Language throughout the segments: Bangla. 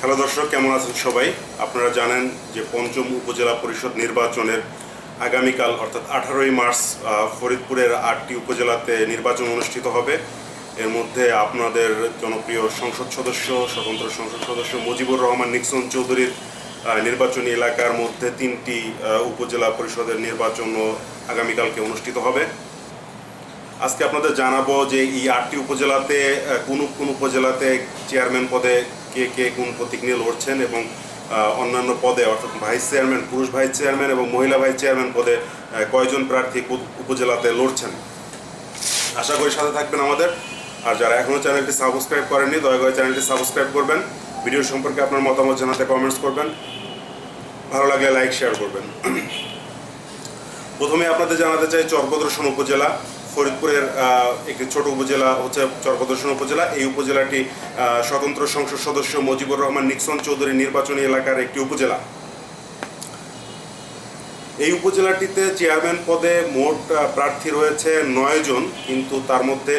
হ্যালো দর্শক, কেমন আছেন সবাই? আপনারা জানেন যে পঞ্চম উপজেলা পরিষদ নির্বাচনের আগামীকাল, অর্থাৎ আঠারোই মার্চ ফরিদপুরের আটটি উপজেলাতে নির্বাচন অনুষ্ঠিত হবে। এর মধ্যে আপনাদের জনপ্রিয় সংসদ সদস্য, স্বতন্ত্র সংসদ সদস্য মুজিবুর রহমান নিক্সন চৌধুরীর নির্বাচনী এলাকার মধ্যে তিনটি উপজেলা পরিষদের নির্বাচনও আগামীকালকে অনুষ্ঠিত হবে। আজকে আপনাদের জানাব যে এই আটটি উপজেলাতে কোন কোন উপজেলাতে চেয়ারম্যান পদে কে কে কোন প্রতীক নিয়ে লড়ছেন এবং অন্যান্য পদে, অর্থাৎ ভাইস চেয়ারম্যান, পুরুষ ভাইস চেয়ারম্যান এবং মহিলা ভাইস চেয়ারম্যান পদে কয়জন প্রার্থী উপজেলাতে লড়ছেন? আশা করি সাথে থাকবেন আমাদের। আর যারা এখনও চ্যানেলটি সাবস্ক্রাইব করেননি, দয়া করে চ্যানেলটি সাবস্ক্রাইব করবেন। ভিডিও সম্পর্কে আপনার মতামত জানাতে কমেন্টস করবেন। ভালো লাগলে লাইক শেয়ার করবেন। প্রথমে আপনাদের জানাতে চাই চরপদর্শন উপজেলা। ফরিদপুরের একটি ছোট উপজেলা হচ্ছে চরপদর্শন উপজেলা। এই উপজেলাটি স্বতন্ত্র সংসদ সদস্য মুজিবুর রহমান নিক্সন চৌধুরী নির্বাচনী এলাকার একটি উপজেলা। এই উপজেলাটিতে চেয়ারম্যান পদে মোট প্রার্থী রয়েছে নয় জন, কিন্তু তার মধ্যে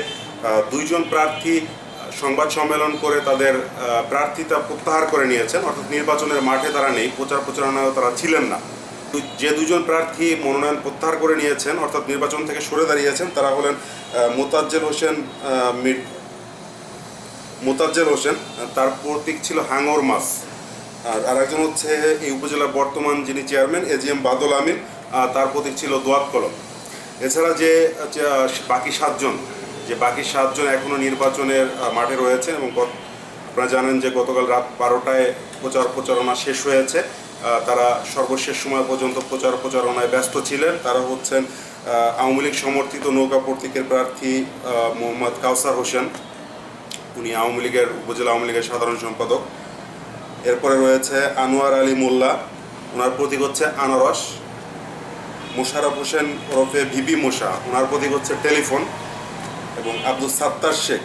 দুইজন প্রার্থী সংবাদ সম্মেলন করে তাদের প্রার্থিতা প্রত্যাহার করে নিয়েছেন। অর্থাৎ নির্বাচনের মাঠে তারা নেই প্রচার প্রচারণায় তারা ছিলেন না। যে দুজন প্রার্থী মনোনয়ন প্রত্যাহার করে নিয়েছেন, অর্থাৎ নির্বাচন থেকে সরে দাঁড়িয়েছেন, তারা হলেন মোতাজ্জেল হোসেন মোতাজ্জেল হোসেন তার প্রতীক ছিল হাঙর মাছ আর আরেকজন হচ্ছে এই উপজেলার বর্তমান যিনি চেয়ারম্যান, এ জি এম বাদল আমিন তার প্রতীক ছিল দোয়াত কলম। এছাড়া যে বাকি সাতজন, যে বাকি সাতজন এখনও নির্বাচনের মাঠে রয়েছে এবং আপনারা জানেন যে গতকাল রাত বারোটায় প্রচার প্রচারণা শেষ হয়েছে। তারা সর্বশেষ সময় পর্যন্ত প্রচার প্রচারণায় ব্যস্ত ছিলেন। তারা হচ্ছেন আওয়ামী লীগ সমর্থিত নৌকা প্রতীকের প্রার্থী মোহাম্মদ কাউসার হোসেন। উনি আওয়ামী লীগের, উপজেলা আওয়ামী লীগের সাধারণ সম্পাদক। এরপরে রয়েছে আনোয়ার আলী মোল্লা। ওনার প্রতীক হচ্ছে আনারস। মোশারফ হোসেন ওরফে ভিবি মোশা, ওনার প্রতীক হচ্ছে টেলিফোন। এবং আব্দুল সাত্তার শেখ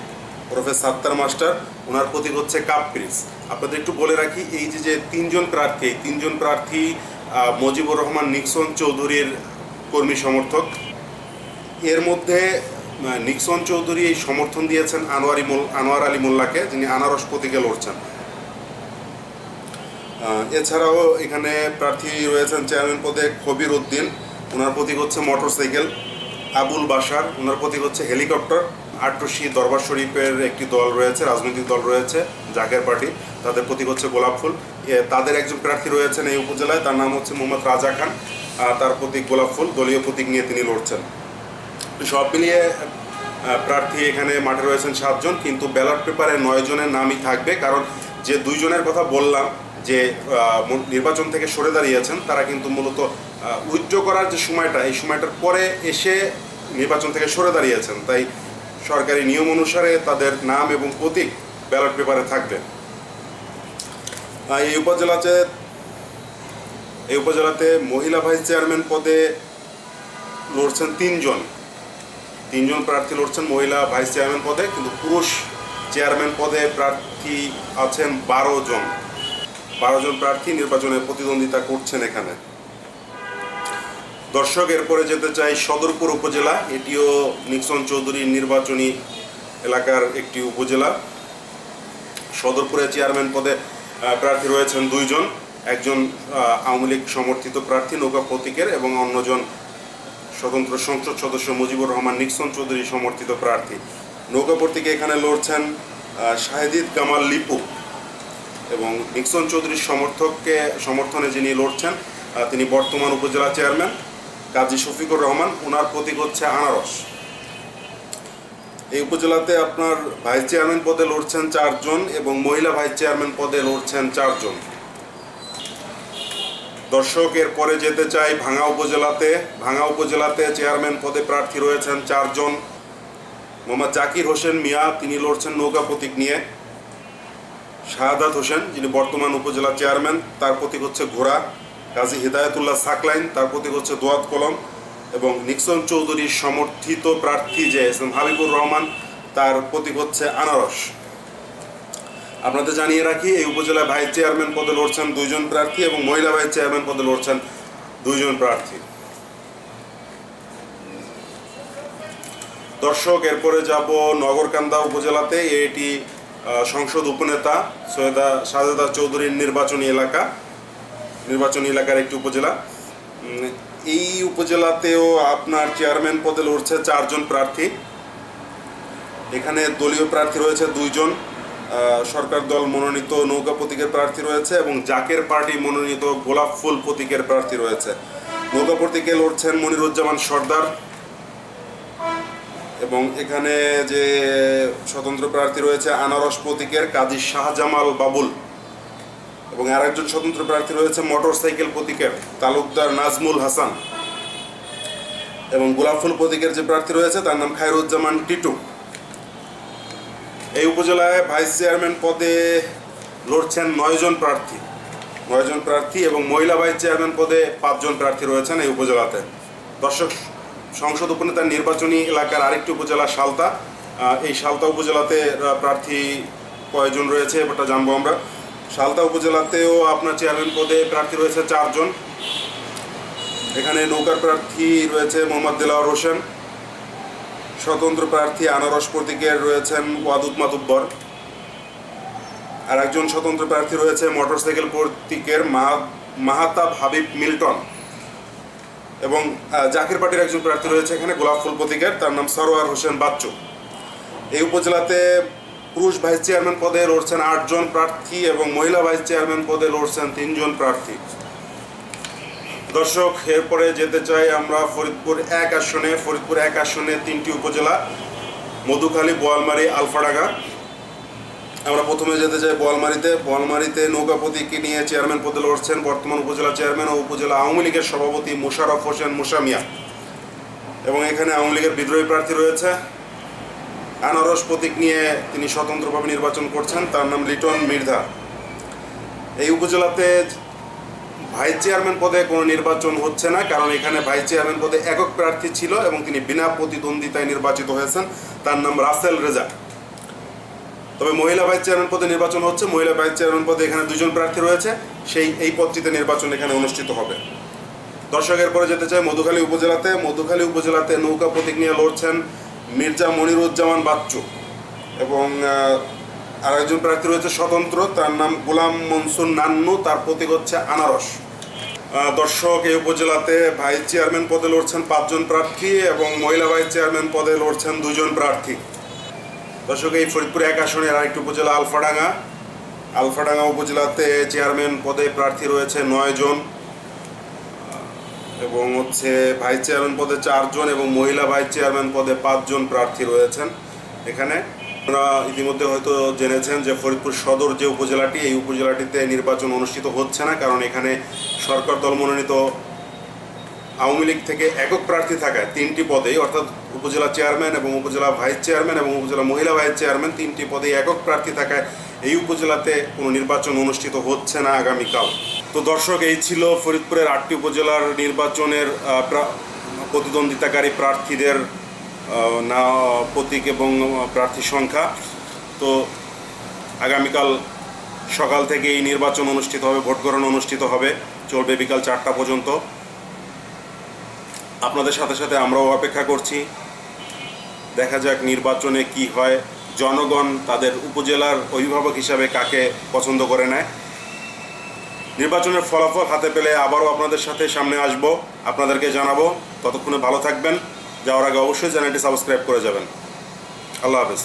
ওরফে সাত্তার মাস্টার। ওনার প্রতীক হচ্ছে কাপ আপনাদের একটু বলে রাখি, এই যে যে তিনজন প্রার্থী এই তিনজন প্রার্থী মুজিবুর রহমান, নিক্সন চৌধুরীর কর্মী সমর্থক। এর মধ্যে নিক্সন চৌধুরী এই সমর্থন দিয়েছেন আনোয়ারি মোল, আনোয়ার আলী মোল্লাকে, যিনি আনারস প্রতীকে লড়ছেন। এছাড়াও এখানে প্রার্থী রয়েছেন চেয়ারম্যান পদে খবির উদ্দিন, ওনার প্রতীক হচ্ছে মোটরসাইকেল। আবুল বাসার ওনার প্রতীক হচ্ছে হেলিকপ্টার। আটরশি দরবার শরীফের একটি দল রয়েছে, রাজনৈতিক দল রয়েছে জাকের পার্টি। তাদের প্রতীক হচ্ছে গোলাপ ফুল। তাদের একজন প্রার্থী রয়েছেন এই উপজেলায়, তার নাম হচ্ছে মোহাম্মদ রাজা খান। তার প্রতীক গোলাপ ফুল, দলীয় প্রতীক নিয়ে তিনি লড়ছেন। সব মিলিয়ে প্রার্থী এখানে মাঠে রয়েছেন সাতজন, কিন্তু ব্যালট পেপারে নয় জনের নামই থাকবে, কারণ যে দুইজনের কথা বললাম, যে নির্বাচন থেকে সরে দাঁড়িয়েছেন, তারা কিন্তু মূলত উইথড্র করার যে সময়টা, এই সময়টার পরে এসে নির্বাচন থেকে সরে দাঁড়িয়েছেন। তাই সরকারি নিয়ম অনুসারে তাদের নাম এবং প্রতীক ব্যালট পেপারে থাকবে। এই উপজেলাতে এই উপজেলাতে মহিলা ভাইস চেয়ারম্যান পদে লড়ছেন তিনজন। তিনজন প্রার্থী লড়ছেন মহিলা ভাইস চেয়ারম্যান পদে, কিন্তু পুরুষ চেয়ারম্যান পদে প্রার্থী আছেন বারো জন। বারো জন প্রার্থী নির্বাচনে প্রতিদ্বন্দ্বিতা করছেন এখানে। দর্শক, এরপরে যেতে চাই সদরপুর উপজেলা। এটিও নিক্সন চৌধুরীর নির্বাচনী এলাকার একটি উপজেলা। সদরপুরে চেয়ারম্যান পদে প্রার্থী রয়েছেন দুইজন। একজন আওয়ামী লীগ সমর্থিত প্রার্থী নৌকা প্রতীকের এবং অন্যজন স্বতন্ত্র সংসদ সদস্য মুজিবুর রহমান নিক্সন চৌধুরী সমর্থিত প্রার্থী। নৌকা প্রতীকে এখানে লড়ছেন শাহেদিদ কামাল লিপু এবং নিক্সন চৌধুরীর সমর্থককে, সমর্থনে যিনি লড়ছেন তিনি বর্তমান উপজেলা চেয়ারম্যান। কাজী শফিকুর রহমান ওনার প্রতীক হচ্ছে আনারস। এই উপজেলাতে আপনার ভাইস চেয়ারম্যান পদে লড়ছেন চারজন এবং মহিলা ভাইস চেয়ারম্যান পদে লড়ছেন চারজন। দর্শক, এরপরে যেতে চাই ভাঙা উপজেলাতে। ভাঙা উপজেলাতে চেয়ারম্যান পদে প্রার্থী রয়েছেন চারজন। মোহাম্মদ জাকির হোসেন মিয়া, তিনি লড়ছেন নৌকা প্রতীক নিয়ে। শাহাদাত হোসেন, যিনি বর্তমান উপজেলা চেয়ারম্যান, তার প্রতীক হচ্ছে ঘোড়া। কাজী হিদায়তুল্লাহ সাকলাইন, তার প্রতীক হচ্ছে দোয়াত কলম এবং নিক্সন চৌধুরীর সমর্থিত প্রার্থী যে এস এম হাবিবুর রহমান, তার প্রতীক হচ্ছে আনারস। আপনাদের জানিয়ে রাখি, এই উপজেলা ভাইস চেয়ারম্যান পদে লড়ছেন দুইজন প্রার্থী এবং মহিলা ভাইস চেয়ারম্যান পদে লড়ছেন দুইজন প্রার্থী। দর্শক, এরপরে যাব নগরকান্দা উপজেলাতে, এটি সংসদ উপনেতা সৈয়দা সাজেদা চৌধুরীর নির্বাচনী এলাকা। নির্বাচনী এলাকার একটি উপজেলা। এই উপজেলাতেও আপনার চেয়ারম্যান পদে লড়ছে চারজন প্রার্থী। এখানে দলীয় প্রার্থী রয়েছে দুইজন। সরকার দল মনোনীত নৌকা প্রতীকের প্রার্থী রয়েছে এবং জাকের পার্টি মনোনীত গোলাপ ফুল প্রতীকের প্রার্থী রয়েছে। নৌকা প্রতীকে লড়ছেন মনিরুজ্জামান সর্দার এবং এখানে যে স্বতন্ত্র প্রার্থী রয়েছে আনারস প্রতীকের কাজী শাহজামাল বাবুল। এবং আরেকজন স্বতন্ত্র প্রার্থী রয়েছে মোটরসাইকেল প্রতীকের তালুকদার নাজমুল হাসান এবং গোলাপ ফুল প্রতীকের যে প্রার্থী রয়েছে, তার নাম খায়রুজ্জামান টিটু। এই উপজেলায় ভাইস চেয়ারম্যান পদে লড়ছেন নয়জন প্রার্থী। নয়জন প্রার্থী এবং মহিলা ভাইস চেয়ারম্যান পদে পাঁচজন প্রার্থী রয়েছেন এই উপজেলাতে। দর্শক, সংসদ উপনেতার নির্বাচনী এলাকার আরেকটি উপজেলা সালতা। এই সালতা উপজেলাতে প্রার্থী কয়জন রয়েছে, এবারটা জানব আমরা। সালতা উপজেলাতেও আপনার চেয়ারম্যান পদে প্রার্থী রয়েছে চারজন। এখানে নৌকার প্রার্থী রয়েছে মোহাম্মদ দিলাওয়ার হোসেন। স্বতন্ত্র প্রার্থী আনারস প্রতীকের রয়েছেন ওয়াদুদ মাতুব্বর। আর একজন স্বতন্ত্র প্রার্থী রয়েছে মোটরসাইকেল প্রতীকের মাহা- মাহাতাব হাবিব মিল্টন। এবং জাকির পার্টির একজন প্রার্থী রয়েছে এখানে গোলাপ ফুল প্রতীকের, তার নাম সরোয়ার হোসেন বাচ্চু। এই উপজেলাতে পুরুষ ভাইস চেয়ারম্যান পদে লড়ছেন আটজন প্রার্থী এবং মহিলা ভাইস চেয়ারম্যান পদে লড়ছেন তিনজন প্রার্থী। দর্শক, এরপরে যেতে চাই আমরা ফরিদপুর এক আসনে। ফরিদপুর এক আসনে তিনটি উপজেলা, মধুখালী, বোয়ালমারি, আলফাডাঙ্গা। আমরা প্রথমে যেতে চাই বোয়ালমারিতে। বোয়ালমারিতে নৌকা নিয়ে চেয়ারম্যান পদে লড়ছেন বর্তমান উপজেলা চেয়ারম্যান ও উপজেলা আওয়ামী লীগের সভাপতি মোশাররফ হোসেন মুসামিয়া এবং এখানে আওয়ামী লীগের বিদ্রোহী প্রার্থী রয়েছে। আনারস প্রতীক নিয়ে তিনি স্বতন্ত্রভাবে নির্বাচন করছেন, তার নাম লিটন মির্ধা। এই উপজেলাতে ভাইস চেয়ারম্যান পদে কোনো নির্বাচন হচ্ছে না, কারণ এখানে ভাইস চেয়ারম্যান পদে একক প্রার্থী ছিল এবং তিনি বিনা প্রতিদ্বন্দ্বিতায় নির্বাচিত হয়েছেন, তার নাম রাসেল রেজা। তবে মহিলা ভাইস চেয়ারম্যান পদে নির্বাচন হচ্ছে, মহিলা ভাইস চেয়ারম্যান পদে এখানে দুজন প্রার্থী রয়েছে, সেই, এই পদটিতে নির্বাচন এখানে অনুষ্ঠিত হবে। দর্শকের পরে যেতে চাই মধুখালী উপজেলাতে। মধুখালী উপজেলাতে নৌকা প্রতীক নিয়ে লড়ছেন মির্জা মনিরুজ্জামান বাচ্চু এবং আরেকজন প্রার্থী রয়েছে স্বতন্ত্র, তার নাম গোলাম মনসুর নান্নু, তার প্রতীক হচ্ছে আনারস। দর্শক, এই উপজেলাতে ভাইস চেয়ারম্যান পদে লড়ছেন পাঁচজন প্রার্থী এবং মহিলা ভাইস চেয়ারম্যান পদে লড়ছেন দুজন প্রার্থী। দর্শক, এই ফরিদপুর এক আসনের আরেকটি উপজেলা, আলফাডাঙ্গা। আলফাডাঙ্গা উপজেলাতে চেয়ারম্যান পদে প্রার্থী রয়েছে নয় জন। এবং হচ্ছে ভাইস চেয়ারম্যান পদে চারজন এবং মহিলা ভাইস চেয়ারম্যান পদে পাঁচজন প্রার্থী রয়েছেন এখানে। আপনারা ইতিমধ্যে হয়তো জেনেছেন যে ফরিদপুর সদর যে উপজেলাটি, এই উপজেলাটিতে নির্বাচন অনুষ্ঠিত হচ্ছে না, কারণ এখানে সরকার দল মনোনীত আওয়ামী লীগ থেকে একক প্রার্থী থাকায় তিনটি পদেই, অর্থাৎ উপজেলা চেয়ারম্যান এবং উপজেলা ভাইস চেয়ারম্যান এবং উপজেলা মহিলা ভাইস চেয়ারম্যান তিনটি পদে একক প্রার্থী থাকায় এই উপজেলাতে কোনো নির্বাচন অনুষ্ঠিত হচ্ছে না আগামীকাল। তো দর্শক, এই ছিল ফরিদপুরের আটটি উপজেলার নির্বাচনের প্রা- প্রতিদ্বন্দ্বিতাকারী প্রার্থীদের না, প্রতীক এবং প্রার্থী সংখ্যা। তো আগামীকাল সকাল থেকে এই নির্বাচন অনুষ্ঠিত হবে ভোট গ্রহণ অনুষ্ঠিত হবে। চলবে বিকাল চারটা পর্যন্ত। আপনাদের সাথে সাথে আমরাও অপেক্ষা করছি। দেখা যাক নির্বাচনে কি হয়। জনগণ তাদের উপজেলার অভিভাবক হিসাবে কাকে পছন্দ করে নেয়। নির্বাচনের ফলাফল হাতে পেলে আবারও আপনাদের সাথে সামনে আসব, আপনাদেরকে জানাব। ততক্ষণে ভালো থাকবেন। যাওয়ার আগে অবশ্যই চ্যানেলটি সাবস্ক্রাইব করে যাবেন। আল্লাহ হাফেজ।